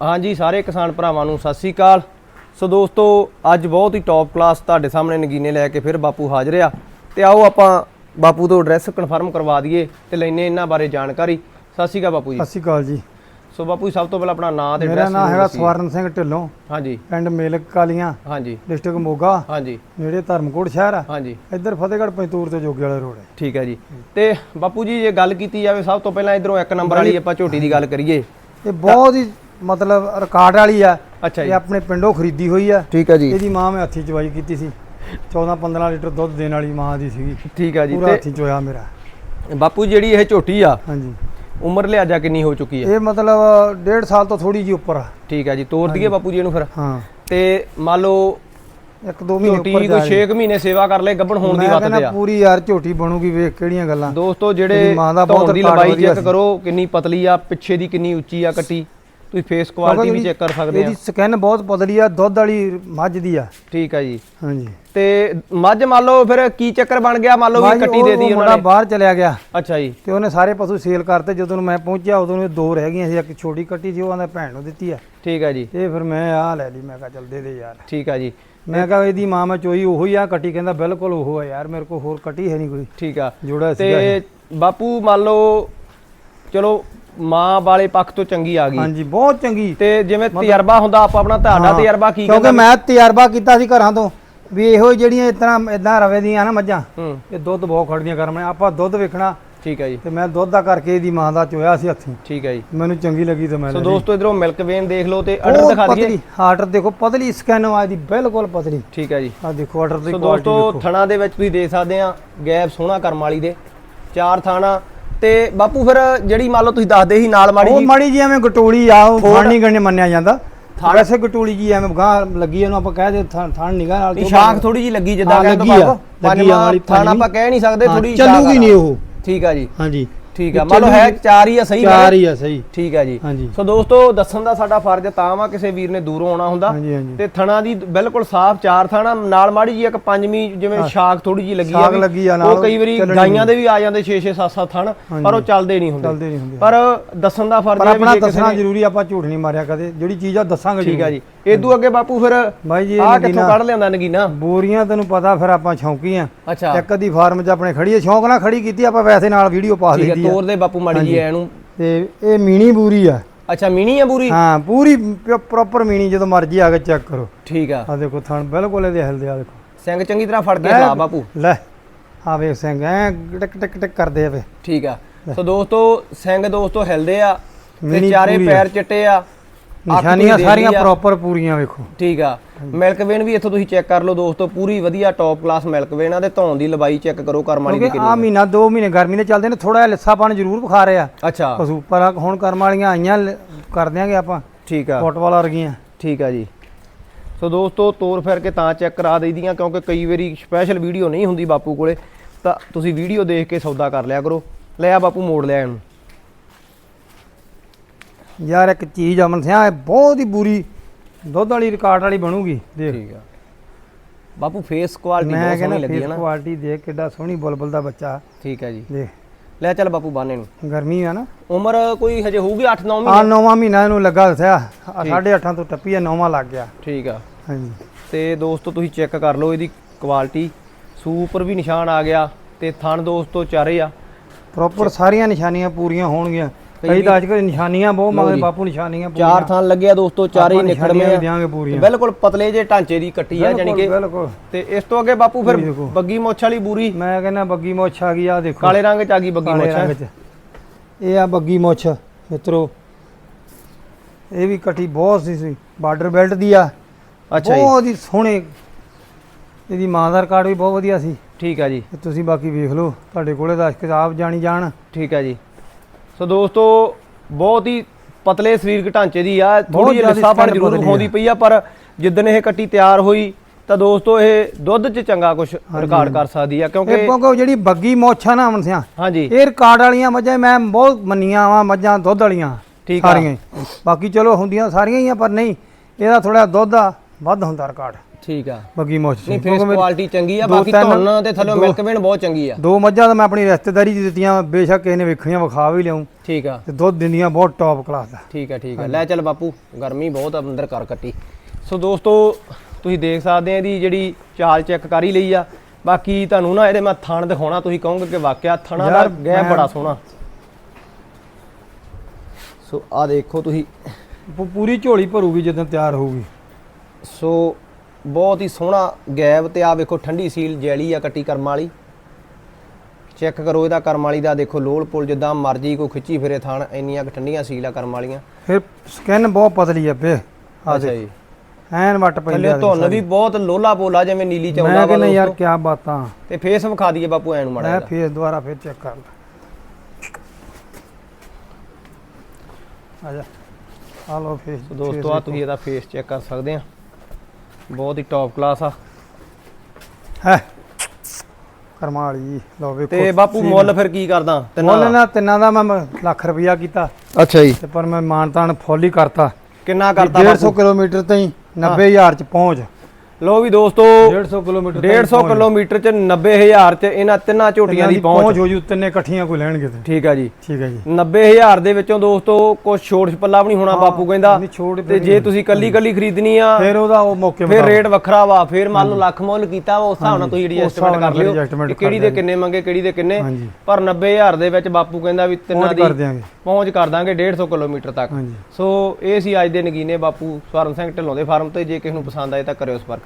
ਹਾਂਜੀ ਸਾਰੇ ਕਿਸਾਨ ਭਰਾਵਾਂ ਨੂੰ ਸਤਿ ਸ੍ਰੀ ਅਕਾਲ। ਸੋ ਦੋਸਤੋ ਅੱਜ ਬਹੁਤ ਹੀ ਟੌਪ ਕਲਾਸ ਤੁਹਾਡੇ ਸਾਹਮਣੇ ਨਗੀਨੇ ਲੈ ਕੇ ਫਿਰ ਬਾਪੂ ਹਾਜ਼ਰ ਆ। ਤੇ ਆਓ ਆਪਾਂ ਬਾਪੂ ਤੋਂ ਐਡਰੈਸ ਕਨਫਰਮ ਕਰਵਾ ਦਈਏ ਤੇ ਲੈਨੇ ਇਹਨਾਂ ਬਾਰੇ ਜਾਣਕਾਰੀ। ਸਤਿ ਸ੍ਰੀ ਅਕਾਲ ਬਾਪੂ ਜੀ। ਸਤਿ ਸ਼੍ਰੀ ਅਕਾਲ ਜੀ। ਸੋ ਬਾਪੂ ਜੀ ਸਭ ਤੋਂ ਪਹਿਲਾਂ ਆਪਣਾ ਨਾਮ ਤੇ ਮੇਰਾ ਐਡਰੈਸ ਨਾਮ ਹੈਗਾ ਸਵਰਨ ਸਿੰਘ ਢਿੱਲੋਂ। ਹਾਂਜੀ। ਪਿੰਡ ਮੇਲਕ ਕਾਲੀਆਂ ਹਾਂਜੀ। ਡਿਸਟ੍ਰਿਕਟ ਮੋਗਾ ਹਾਂਜੀ। ਨੇੜੇ ਧਰਮਕੋਟ ਸ਼ਹਿਰ ਆ। ਹਾਂਜੀ। ਇੱਧਰ ਫਤਿਹਗੜ੍ਹ ਪੰਤੂਰ ਤੇ ਜੋਗੀ ਵਾਲਾ ਰੋਡ ਹੈ ਠੀਕ ਹੈ ਜੀ। ਤੇ ਬਾਪੂ ਜੀ ਜੇ ਗੱਲ ਕੀਤੀ ਜਾਵੇ ਸਭ ਤੋਂ ਪਹਿਲਾਂ ਇਧਰੋਂ ਇੱਕ ਨੰਬਰ ਵਾਲੀ ਆਪਾਂ ਝੋਟੀ ਦੀ ਗੱਲ ਕਰੀਏ। ਇਹ ਬਹੁਤ ਹੀ ਮਤਲਬ ਰਿਕਾਰਡ ਵਾਲੀ ਆ ਅੱਛਾ ਇਹ ਜੀ ਆਪਣੇ ਪਿੰਡੋਂ ਖਰੀਦੀ ਹੋਈ ਆ। ਠੀਕ ਹੈ ਜੀ। ਇਹਦੀ ਮਾਂ ਮੈਂ ਹੱਥੀ ਚਵਾਈ ਕੀਤੀ ਸੀ। 14 15 ਲੀਟਰ ਦੁੱਧ ਦੇਣ ਵਾਲੀ ਮਾਂ ਦੀ ਸੀਗੀ। ਠੀਕ ਹੈ ਜੀ ਪੂਰਾ ਹੱਥੀ ਚੋਇਆ ਮੇਰਾ। ਤੇ ਬਾਪੂ ਜੀ ਜਿਹੜੀ ਇਹ ਝੋਟੀ ਆ ਹਾਂਜੀ। ਉਮਰ ਲਿਆਜਾ ਕਿੰਨੀ ਹੋ ਚੁੱਕੀ ਹੈ ਇਹ ਮਤਲਬ ਡੇਢ ਸਾਲ ਤੋਂ ਥੋੜੀ ਜਿਹੀ ਉੱਪਰ ਆ। ਠੀਕ ਹੈ ਜੀ ਤੋਰ ਦਈਏ ਬਾਪੂ ਜੀ ਇਹਨੂੰ ਫਿਰ। ਹਾਂ। ਤੇ ਮੰਨ ਲਓ ਇੱਕ ਦੋ ਮਹੀਨੇ ਝੋਟੀ ਉੱਪਰ ਕੋਈ 6 ਮਹੀਨੇ ਸੇਵਾ ਕਰ ਲੈ ਗੱਭਣ ਹੋਣ ਦੀ ਮੈਂ ਵੱਤ ਤੇ ਕਹਿੰਦਾ ਆ। ਪੂਰੀ ਯਾਰ ਝੋਟੀ ਬਣੂਗੀ ਵੇਖ ਕਿਹੜੀਆਂ ਗੱਲਾਂ। ਦੋਸਤੋ ਜਿਹੜੇ ਇਹਦੀ ਮਾਂ ਦਾ ਬਹੁਤ ਧੌਣ ਦੀ ਰਿਕਾਰਡ ਲੰਬਾਈ ਵਧੀਆ ਚੈੱਕ ਸੀ। ਕਰੋ ਕਿੰਨੀ ਪਤਲੀ ਆ ਪਿੱਛੇ ਦੀ ਕਿੰਨੀ ਉੱਚੀ ਆ ਕੱਟੀ। ਤੁਸੀਂ ਫੇਸ ਕੁਆਲਿਟੀ ਵੀ ਚੈੱਕ ਕਰ ਸਕਦੇ ਆ। ਇਹਦੀ ਸਕਿਨ ਬਹੁਤ ਪਤਲੀ ਆ ਦੁੱਧ ਵਾਲੀ ਮੱਝ ਦੀ ਆ। ਠੀਕ ਆ ਜੀ। ਹਾਂਜੀ। ਤੇ ਮੱਝ ਮੰਨ ਲਓ ਫਿਰ ਕੀ ਚੱਕਰ ਬਣ ਗਿਆ? ਮੰਨ ਲਓ ਵੀ ਕੱਟੀ ਦੇ ਦੀ ਉਹ ਉਹਨਾਂ ਨੇ। ਬਾਹਰ ਚਲਿਆ ਗਿਆ। ਅੱਛਾ ਜੀ। ਤੇ ਉਹਨੇ ਸਾਰੇ ਪਸ਼ੂ ਸੇਲ ਕਰਤੇ। ਜਦੋਂ ਮੈਂ ਪਹੁੰਚਿਆ ਉਦੋਂ ਇਹ ਦੋ ਰਹਿ ਗਈਆਂ ਸੀ। ਇੱਕ ਛੋਟੀ ਕੱਟੀ ਸੀ ਉਹ ਆਂਦਾ ਭੈਣ ਨੂੰ ਦਿੱਤੀ ਆ। ਠੀਕ ਆ ਜੀ। ਤੇ ਫਿਰ ਮੈਂ ਆਹ ਲੈ ਲਈ। ਮੈਂ ਕਿਹਾ ਚੱਲ ਦੇ ਦੇ ਯਾਰ। ਠੀਕ ਆ ਜੀ। ਮੈਂ ਕਿਹਾ ਇਹਦੀ ਮਾਂ ਮੈਂ ਚੋਈ ਉਹੀ ਆ ਕੱਟੀ। ਕਹਿੰਦਾ ਬਿਲਕੁਲ ਉਹ ਆ ਯਾਰ। ਮੇਰੇ ਕੋਲ ਹੋਰ ਕੱਟੀ ਹੈ ਨਹੀਂ ਕੋਈ। ਠੀਕ ਆ। ਜੋੜਾ ਸੀਗਾ ਤੇ ਬਾਪੂ ਮੰਨ ਲਓ ਚਲੋ ਮਾਂ ਵਾਲੇ ਪੱਖ ਤੋਂ ਚੰਗੀ ਆ ਗਈ। ਹਾਂਜੀ ਬਹੁਤ ਚੰਗੀ। ਤੇ ਜਿਵੇਂ ਤਜਰਬਾ ਹੁੰਦਾ ਆਪਾਂ ਆਪਣਾ ਤੁਹਾਡਾ ਹਾਂ, ਤਜਰਬਾ ਕੀ ਕਿਉਂਕਿ ਕਹਿੰਦਾ? ਮੈਂ ਤਜਰਬਾ ਕੀਤਾ ਸੀ ਘਰਾਂ ਤੋਂ ਵੀ ਇਹੋ ਜਿਹੜੀਆਂ ਇਤਨਾ ਇਦਾਂ ਰਵੇ ਦੀਆਂ ਨਾ ਮੱਝਾਂ ਹੂੰ। ਇਹ ਦੁੱਧ ਬਹੁਤ ਖੜਦੀਆਂ ਕਰਮ ਨੇ। ਆਪਾਂ ਦੁੱਧ ਵੇਖਣਾ ਠੀਕ ਆ ਜੀ। ਤੇ ਮੈਂ ਦੁੱਧ ਦਾ ਕਰਕੇ ਇਹਦੀ ਮਾਂ ਦਾ ਚੋਇਆ ਸੀ ਹੱਥੀਂ। ਠੀਕ ਆ ਜੀ। ਮੈਨੂੰ ਚੰਗੀ ਲੱਗੀ ਤੇ ਮੈਂ ਸੋ ਲੈ ਲਈ। ਦੋਸਤੋ ਇਧਰੋਂ ਮਿਲਕ ਵੇਨ ਦੇਖ ਲਓ ਤੇ ਆਰਡਰ ਬਹੁਤ ਦਿਖਾ ਦਈਏ। ਪਤਲੀ ਆਰਡਰ ਦੇਖੋ ਪਤਲੀ ਸਕੈਨ ਆ ਦੀ ਬਿਲਕੁਲ ਪਤਲੀ। ਠੀਕ ਆ ਜੀ। ਆ ਦੇਖੋ ਆਰਡਰ ਦੀ ਸੋ ਕੁਆਲਿਟੀ ਦੋਸਤੋ ਦੇਖੋ। ਥਣਾ ਦੇ ਵਿੱਚ ਤੁਸੀਂ ਦੇਖ ਸਕਦੇ ਆ ਗੈਪ ਸੋਹਣਾ ਕਰਮ ਵਾਲੀ ਦੇ। ਚਾਰ ਥਾਣਾ ਤੇ ਬਾਪੂ ਫਿਰ ਜਿਹੜੀ ਮੰਨ ਲਓ ਤੁਸੀਂ ਦੱਸਦੇ ਸੀ ਨਾਲ ਮਾੜੀ ਉਹ ਜੀ ਮਾੜੀ ਜੀ ਐਵੇਂ ਗਟੋਲੀ ਆ ਉਹ ਥਣ ਨਹੀਂ ਗੰਨੇ ਮੰਨਿਆ ਜਾਂਦਾ। ਵੈਸੇ ਗਟੋਲੀ ਜੀ ਐਵੇਂ ਗਾਂ ਲੱਗੀ ਉਹਨੂੰ ਆਪਾਂ ਕਹਿ ਦੇ ਥਣ ਥਣ ਨਿਗਾ ਨਾਲ ਜੋ ਸ਼ਾਖ ਥੋੜੀ ਜੀ ਲੱਗੀ ਜਿੱਦਾਂ ਹਾਂ, ਕਹਿੰਦੇ ਲੱਗੀ ਆ, ਬਾਬਾ ਲੱਗੀ ਆ ਵਾਲੀ ਥਾਣਾ ਪੰਜਵੀਂ। ਆਪਾਂ ਕਹਿ ਨਹੀਂ ਸਕਦੇ ਥੋੜੀ ਚੱਲੂਗੀ ਨਹੀਂ ਉਹ। ਠੀਕ ਆ ਜੀ। ਹਾਂਜੀ। ਠੀਕ ਆ ਮੰਨ ਲਓ ਹੈ ਚਾਰ ਹੀ ਆ ਸਹੀ ਚਾਰ ਹੀ। ਆ ਸਹੀ। ਠੀਕ ਆ ਜੀ। ਹਾਂਜੀ। ਸੋ ਦੋਸਤੋ ਦੱਸਣ ਦਾ ਸਾਡਾ ਫਰਜ਼ ਤਾਂ ਵਾ ਕਿਸੇ ਵੀਰ ਨੇ ਦੂਰੋਂ ਆਉਣਾ ਹੁੰਦਾ। ਤੇ ਥਣਾ ਦੀ ਬਿਲਕੁਲ ਸਾਫ਼ ਚਾਰ ਥਾਣਾ ਨਾਲ ਮਾੜੀ ਜੀ ਇੱਕ ਪੰਜਵੀਂ ਜਿਵੇਂ ਸ਼ਾਖ ਥੋੜੀ ਜੀ ਲੱਗੀ ਵੀ, ਆ ਨਾਲ, ਉਹ ਕਈ ਵਾਰੀ ਗਾਈਆਂ ਦੇ ਵੀ ਆ ਜਾਂਦੇ 6 6 7 7 ਥਣ ਪਰ ਉਹ ਚੱਲਦੇ ਨਹੀਂ ਹੁੰਦੇ। ਚੱਲਦੇ ਨਹੀਂ ਹੁੰਦੇ। ਪਰ ਦੱਸਣ ਦਾ ਫਰਜ਼ ਹੈ ਵੀ ਆਪਣਾ ਦੱਸਣਾ ਜ਼ਰੂਰੀ ਆਪਾਂ ਝੂਠ ਨਹੀਂ ਮਾਰਿਆ ਕਦੇ। ਜਿਹੜੀ ਚੀਜ਼ ਆ ਦੱਸਾਂਗੇ ਠੀਕ ਆ। ਜੀ। ਇਦੋਂ ਅੱਗੇ ਬਾਪੂ ਫਿਰ ਬਾਈ ਜੀ ਆ ਕਿੱਥੋਂ ਕੱਢ ਲਿਆਂਦਾ ਨਗੀਨਾ? ਬੋਰੀਆਂ ਤੈਨੂੰ ਪਤਾ ਫਿਰ ਆਪਾਂ ਸ਼ੌਂਕੀ ਆ ਅੱਛਾ। ਇੱਕ ਅੱਧੀ ਫਾਰਮ 'ਚ ਆਪਣੇ ਖੜੀ ਹੈ ਸ਼ੌਂਕ ਨਾਲ ਖੜੀ ਕੀਤੀ ਆਪਾਂ ਵੈਸੇ ਨਾਲ ਵੀਡੀਓ ਪਾ ਠੀਕ ਹੈ ਲਈਦੀ ਆ। ਤੋਰ ਦੇ ਬਾਪੂ ਮਾੜੀ ਜੀ ਐ ਨੂੰ ਤੇ ਇਹ ਮੀਣੀ ਬੂਰੀ ਆ। ਅੱਛਾ ਮਿਨੀ ਆ ਪੂਰੀ ਹਾਂ ਪੂਰੀ ਪ੍ਰੋਪਰ ਮੀਣੀ ਜਦੋਂ ਮਰਜ਼ੀ ਆ ਕੇ ਚੈੱਕ ਕਰੋ। ਠੀਕ ਆ। ਆ ਦੇਖੋ ਥਣ ਬਿਲਕੁਲ ਇਹਦੇ ਹਿਲਦੇ ਆ ਦੇਖੋ। ਸਿੰਘ ਚੰਗੀ ਤਰ੍ਹਾਂ ਫੜ ਕੇ ਲੈ। ਬਾਪੂ। ਲੈ ਆ ਵੇਖ ਸਿੰਘ ਐ ਟਿਕ ਟਿਕ ਟਿਕ ਕਰਦੇ ਆ ਵੇ। ਠੀਕ ਆ। ਸੋ ਦੋਸਤੋ ਸਿੰਘ ਦੋਸਤੋ ਹਿਲਦੇ ਆ ਤੇ ਚਾਰੇ ਆ। ਪੈਰ ਚਿੱਟੇ ਆ। ਨਿਸ਼ਾਨੀਆਂ ਦੇਖ ਸਾਰੀਆਂ ਲਈ ਆ। ਪ੍ਰੋਪਰ ਪੂਰੀਆਂ ਵੇਖੋ। ਠੀਕ ਆ। ਮਿਲਕ ਵੇਨ ਵੀ ਇੱਥੋਂ ਤੁਸੀਂ ਚੈੱਕ ਕਰ ਲਓ ਦੋਸਤੋ ਪੂਰੀ ਵਧੀਆ ਟੌਪ ਕਲਾਸ ਮਿਲਕ ਵੇਨ ਆ ਤੇ ਧੌਣ ਦੀ ਲੰਬਾਈ ਚੈੱਕ ਕਰੋ ਕਰਮ ਵਾਲੀ ਦੀ ਕਿਉਂਕਿ ਆ ਕਿੰਨੀ ਮਹੀਨਾ 2 ਮਹੀਨੇ ਗਰਮੀ ਦੇ ਚੱਲਦੇ ਨੇ ਥੋੜਾ ਜਿਹਾ ਲਿੱਸਾਪਣ ਜ਼ਰੂਰ ਵਿਖਾ ਰਹੇ ਅੱਛਾ। ਪਸ਼ੂ ਪਰ ਆ ਹੁਣ ਕਰਮ ਵਾਲੀਆਂ ਆਈਆਂ ਲ- ਕਰ ਦਿਆਂਗੇ ਆਪਾਂ। ਠੀਕ ਆ। ਫੁੱਟ ਵਾਲਾ ਵਰਗੀਆਂ। ਠੀਕ ਆ ਜੀ। ਸੋ ਦੋਸਤੋ ਤੋਰ ਫਿਰ ਕੇ ਤਾਂ ਚੈੱਕ ਕਰਾ ਦਈਦੀਆਂ ਕਿਉਂਕਿ ਕਈ ਵਾਰੀ ਸਪੈਸ਼ਲ ਵੀਡੀਓ ਨਹੀਂ ਹੁੰਦੀ ਬਾਪੂ ਕੋਲੇ। ਤਾਂ ਤੁਸੀਂ ਵੀਡੀਓ ਦੇਖ ਕੇ ਸੌਦਾ ਕਰ ਲਿਆ ਕਰੋ। ਲੈ ਆ ਬਾਪੂ ਮੋੜ ਲਿਆ ਇਹਨੂੰ। ਯਾਰ ਇੱਕ ਚੀਜ਼ ਅਮਨ ਸਿਆ ਇਹ ਬਹੁਤ ਹੀ ਬੁਰੀ ਦੁੱਧ ਵਾਲੀ ਰਿਕਾਰਡ ਵਾਲੀ ਬਣੂਗੀ ਦੇਖ। ਠੀਕ ਆ। ਬਾਪੂ ਫੇਸ ਕੁਆਲਿਟੀ ਮੈਂ ਬਹੁਤ ਕਹਿੰਦਾ ਸੋਹਣੀ ਲੱਗੀ ਫੇਸ ਹੈ ਨਾ। ਕੁਆਲਿਟੀ ਦੇਖ ਕਿੱਡਾ ਸੋਹਣੀ ਬੁਲਬੁਲ ਦਾ ਬੱਚਾ। ਠੀਕ ਹੈ ਜੀ। ਦੇਖ। ਲੈ ਚੱਲ ਬਾਪੂ ਬਾਨੇ ਨੂੰ। ਗਰਮੀ ਆ ਨਾ। ਉਮਰ ਕੋਈ ਹਜੇ ਹੋਊਗੀ 8-9 ਆ ਮਹੀਨੇ? ਨੌਵਾਂ ਮਹੀਨਾ ਇਹਨੂੰ ਲੱਗਾ ਦੱਸਿਆ। ਆਹ ਸਾਢੇ ਅੱਠਾਂ ਤੋਂ ਟੱਪੀ ਆ ਨੌਵਾਂ ਲੱਗ ਗਿਆ। ਠੀਕ ਆ। ਹਾਂਜੀ। ਤੇ ਦੋਸਤੋ ਤੁਸੀਂ ਚੈੱਕ ਕਰ ਲਓ ਇਹਦੀ ਕੁਆਲਿਟੀ ਸੂਪਰ ਵੀ ਨਿਸ਼ਾਨ ਆ ਗਿਆ ਤੇ ਥਣ ਦੋਸਤੋ ਚਾਰੇ ਆ। ਪ੍ਰੋਪਰ ਸਾਰੀਆਂ ਨਿਸ਼ਾਨੀਆਂ ਪੂਰੀਆਂ ਹੋਣਗੀਆਂ। ਕਈ ਤਾਂ ਅੱਜ ਕੱਲ੍ਹ ਨਿਸ਼ਾਨੀਆਂ ਬਹੁਤ ਜੀ। ਬਾਪੂ ਨਿਸ਼ਾਨੀਆਂ ਚਾਰ ਥਣ ਲੱਗਿਆ ਦੋਸਤੋ ਚਾਰੇ ਨਿਖੜਵੇਂ ਦਿਆਂਗੇ ਪੂਰੀਆਂ। ਬਿਲਕੁਲ ਪਤਲੇ ਜੇ ਢਾਂਚੇ ਦੀ ਕੱਟੀ ਆ ਜਾਨੀ ਕਿ ਤੇ ਇਸ ਤੋਂ ਅੱਗੇ ਬਾਪੂ ਫਿਰ। ਬੱਗੀ ਮੁੱਛ ਵਾਲੀ ਬੂਰੀ। ਮੈਂ ਕਹਿੰਦਾ ਬੱਗੀ ਮੁੱਛ ਆ ਗਈ ਆ ਦੇਖੋ। ਕਾਲੇ ਰੰਗ ਚ ਆ ਗਈ ਬੱਗੀ ਕਾਲੇ ਮੁੱਛ ਇਹ ਆ ਬੱਗੀ ਮੁੱਛ ਮਿੱਤਰੋ। ਇਹ ਵੀ ਕੱਟੀ ਬਹੁਤ ਸੀ ਸੀ ਬਾਰਡਰ ਬੈਲਟ ਦੀ ਆ। ਅੱਛਾ ਜੀ। ਬਹੁਤ ਹੀ ਸੋਹਣੇ। ਇਹਦੀ ਮਾਂ ਦਾ ਰਿਕਾਰਡ ਵੀ ਬਹੁਤ ਵਧੀਆ ਸੀ। ਠੀਕ ਆ ਜੀ। ਤੁਸੀਂ ਬਾਕੀ ਵੇਖ ਲਓ ਤੁਹਾਡੇ ਕੋਲੇ ਦਾ ਕਿਤਾਬ ਜਾਣੀ ਜਾਣ ਠੀਕ ਆ ਜੀ। ਸੋ ਦੋਸਤੋ ਬਹੁਤ ਹੀ ਪਤਲੇ ਸਰੀਰਕ ਢਾਂਚੇ ਦੀ ਆ ਥੋੜੀ ਜਿਹੀ ਲਿੱਸਾਪਣ ਜ਼ਰੂਰ ਵਿਖਾਉਂਦੀ। ਪਈ ਆ ਪਰ ਜਿੱਦਣ ਇਹ ਕੱਟੀ ਤਿਆਰ ਹੋਈ ਤਾਂ ਦੋਸਤੋ ਇਹ ਦੁੱਧ 'ਚ ਚੰਗਾ ਕੁਝ ਰਿਕਾਰਡ ਕਰ ਸਕਦੀ ਆ ਕਿਉਂਕਿ ਕਿਉਂਕਿ ਜਿਹੜੀ ਬੱਗੀ ਮੁੱਛ ਨਾ ਅਮਨ ਸਿਆ। ਹਾਂਜੀ। ਇਹ ਰਿਕਾਰਡ ਵਾਲੀਆਂ ਮੱਝਾਂ ਮੈਂ ਬਹੁਤ ਮੰਨੀਆਂ ਵਾ ਮੱਝਾਂ ਦੁੱਧ ਵਾਲੀਆਂ ਠੀਕ ਆ। ਸਾਰੀਆਂ। ਬਾਕੀ ਚਲੋ ਹੁੰਦੀਆਂ ਸਾਰੀਆਂ ਹੀ ਆ ਪਰ ਨਹੀਂ ਇਹਦਾ ਥੋੜਾ ਦੁੱਧ ਆ ਵੱਧ ਹੁੰਦਾ ਰਿਕਾਰਡ। ਠੀਕ ਆ। ਸੀ। ਨਹੀਂ ਫੇਸ ਕੁਆਲਿਟੀ ਚੰਗੀ ਆ ਬਾਕੀ ਧੁੰਨ ਤੇ ਥੱਲੇ ਦੋ- ਮਿਲਕ ਵੇਨ ਬਹੁਤ ਚੰਗੀ ਆ। ਦੋ ਮੱਝਾਂ ਤਾਂ ਮੈਂ ਆਪਣੀ ਰਿਸ਼ਤੇਦਾਰੀ 'ਚ ਦਿੱਤੀਆਂ ਬੇਸ਼ੱਕ ਕਿਸੇ ਨੇ ਵਿਖਾ ਵੀ ਲਿਆਉਂ ਠੀਕ ਆ। ਤੇ ਦੁੱਧ ਦਿੰਦੀਆਂ ਬਹੁਤ ਟੌਪ ਕਲਾਸ ਦਾ ਠੀਕ ਹੈ ਠੀਕ ਹੈ ਲੈ ਚੱਲ ਬਾਪੂ ਗਰਮੀ ਬਹੁਤ ਆ ਅੰਦਰ ਕਰ ਕੱਟੀ। ਸੋ ਦੋਸਤੋ ਤੁਸੀਂ ਦੇਖ ਸਕਦੇ ਆ ਇਹਦੀ ਜਿਹੜੀ ਚਾਲ ਚੈੱਕ ਕਰ ਹੀ ਲਈ ਆ। ਬਾਕੀ ਤੁਹਾਨੂੰ ਨਾ ਇਹਦੇ ਮੈਂ ਥਣ ਦਿਖਾਉਣਾ ਤੁਸੀਂ ਕਹੋਗੇ ਕਿ ਵਾਕਿਆ ਥਣਾ ਦਾ ਗੈਪ ਬੜਾ ਸੋਹਣਾ। ਸੋ ਆ ਦੇਖੋ ਤੁਸੀਂ। ਪੂਰੀ ਝੋਲੀ ਭਰੂਗੀ ਜਦੋਂ ਤਿਆਰ ਹੋਊਗੀ। ਸੋ ਬਹੁਤ ਹੀ ਸੋਹਣਾ ਗੈਪ ਤੇ ਆ ਵੇਖੋ ਠੰਡੀ ਸੀਲ ਜੈਲੀ ਆ ਕੱਟੀ ਕਰਮ ਵਾਲੀ। ਚੈੱਕ ਕਰੋ ਇਹਦਾ ਕਰਮ ਵਾਲੀ ਦਾ ਦੇਖੋ ਲੋਲ ਪੁਲ ਜਿੱਦਾਂ ਮਰਜ਼ੀ ਕੋਈ ਖਿੱਚੀ ਫਿਰੇ ਥਣ ਇੰਨੀਆਂ ਕੁ ਠੰਡੀਆਂ ਸੀਲ ਆ ਕਰਮ ਵਾਲੀਆਂ। ਫਿਰ ਸਕਿਨ ਬਹੁਤ ਪਤਲੀ ਆ ਬੇ ਆ ਅੱਛਾ ਜੀ। ਐਨ ਵੱਟ ਥੱਲੇ ਪੈਂਦੀ ਆ ਧੁੰਨ ਵੀ ਬਹੁਤ ਲੋਲਾ ਪੋਲਾ ਜਿਵੇਂ ਨੀਲੀ ਚ ਆਉਂਦਾ ਮੈਂ ਵਾ ਕਹਿੰਦਾ ਯਾਰ। ਕੀ ਬਾਤਾਂ। ਤੇ ਫੇਸ ਵਿਖਾ ਦਈਏ ਬਾਪੂ ਐਨ ਮਾੜਾ ਮੈਂ। ਫੇਰ ਦੁਬਾਰਾ ਫੇਰ ਚੈੱਕ ਕਰ ਲਾ। ਆ ਜਾ। ਆ ਲੋ ਫੇਸ ਦੋਸਤੋ ਆ ਤੁਸੀਂ ਇਹਦਾ ਫੇਸ ਚੈੱਕ ਕਰ ਸਕਦੇ ਆ। ਬਹੁਤ ਹੀ ਟੌਪ ਕਲਾਸ ਆ। ਹੈ। ਕਰਮਾ ਵਾਲੀ ਲੋ ਵੇਖੋ। ਤੇ ਬਾਪੂ। ਮੁੱਲ ਫਿਰ ਕੀ ਕਰਦਾ? ਮੁੱਲ ਨਾ ਤਿੰਨਾਂ ਦਾ ਮੈਂ ਲੱਖ ਰੁਪਇਆ ਕੀਤਾ। ਅੱਛਾ ਜੀ। ਤੇ ਪਰ ਮੈਂ ਮਾਨਤਾਨ ਫੁੱਲ ਹੀ ਕਰਤਾ। ਕਿੰਨਾ ਕਰਦਾ 150 ਬਾਪੂ? ਕਿਲੋਮੀਟਰ ਤਾਈਂ 90000 ਚ ਪਹੁੰਚ। ਲੋ ਵੀ ਦੋਸਤੋ 150 ਕਿਲੋਮੀਟਰ ਤਾਈਂ 150 ਪਹੁੰਚ। ਕਿਲੋਮੀਟਰ ਚ 90000 ਚ ਇਹਨਾਂ ਤਿੰਨਾਂ ਝੋਟੀਆਂ ਦੀ ਪਹੁੰਚ। ਹੋ ਜੂ ਤਿੰਨੇ ਇਕੱਠੀਆਂ ਕੋਈ ਲੈਣਗੇ ਤੇ। ਠੀਕ ਆ ਜੀ। ਠੀਕ ਹੈ ਜੀ। 90000 ਦੇ ਵਿੱਚੋਂ ਦੋਸਤੋ ਕੁਝ ਛੋਟ ਛਪੱਲਾ ਵੀ ਨਹੀਂ ਹੋਣਾ ਬਾਪੂ ਕਹਿੰਦਾ। ਤੇ ਜੇ ਤੁਸੀਂ ਕੱਲੀ ਕੱਲੀ ਖਰੀਦਣੀ ਆ ਫਿਰ ਉਹਦਾ ਉਹ ਮੌਕੇ ਫਿਰ। ਰੇਟ ਵੱਖਰਾ ਵਾ ਫਿਰ ਮੰਨ ਲਓ ਲੱਖ ਮੁੱਲ ਕੀਤਾ ਵਾ ਉਸ ਹਿਸਾਬ ਨਾਲ ਤੁਸੀਂ ਐਡਜਸਟਮੈਂਟ ਕਰ ਲਿਓ ਕਿਹੜੀ ਦੇ ਕਿੰਨੇ ਮੰਗੇ ਕਿਹੜੀ ਦੇ ਕਿੰਨੇ। ਪਰ 90000 ਦੇ ਵਿੱਚ ਬਾਪੂ ਕਹਿੰਦਾ ਵੀ ਤਿੰਨਾਂ ਦੀ ਪਹੁੰਚ ਕਰ ਦਾਂਗੇ 150 ਕਿਲੋਮੀਟਰ ਤੱਕ। ਸੋ ਇਹ ਸੀ ਅੱਜ ਦੇ ਨਗੀਨੇ ਬਾਪੂ ਸਵਰਨ ਸਿੰਘ ਢਿੱਲੋਂ ਦੇ ਫਾਰਮ ਤੇ ਜੇ ਕਿਸੇ ਨੂੰ ਪਸੰਦ ਆਏ ਤਾਂ ਕਰਿਓ ਸੰਪਰਕ।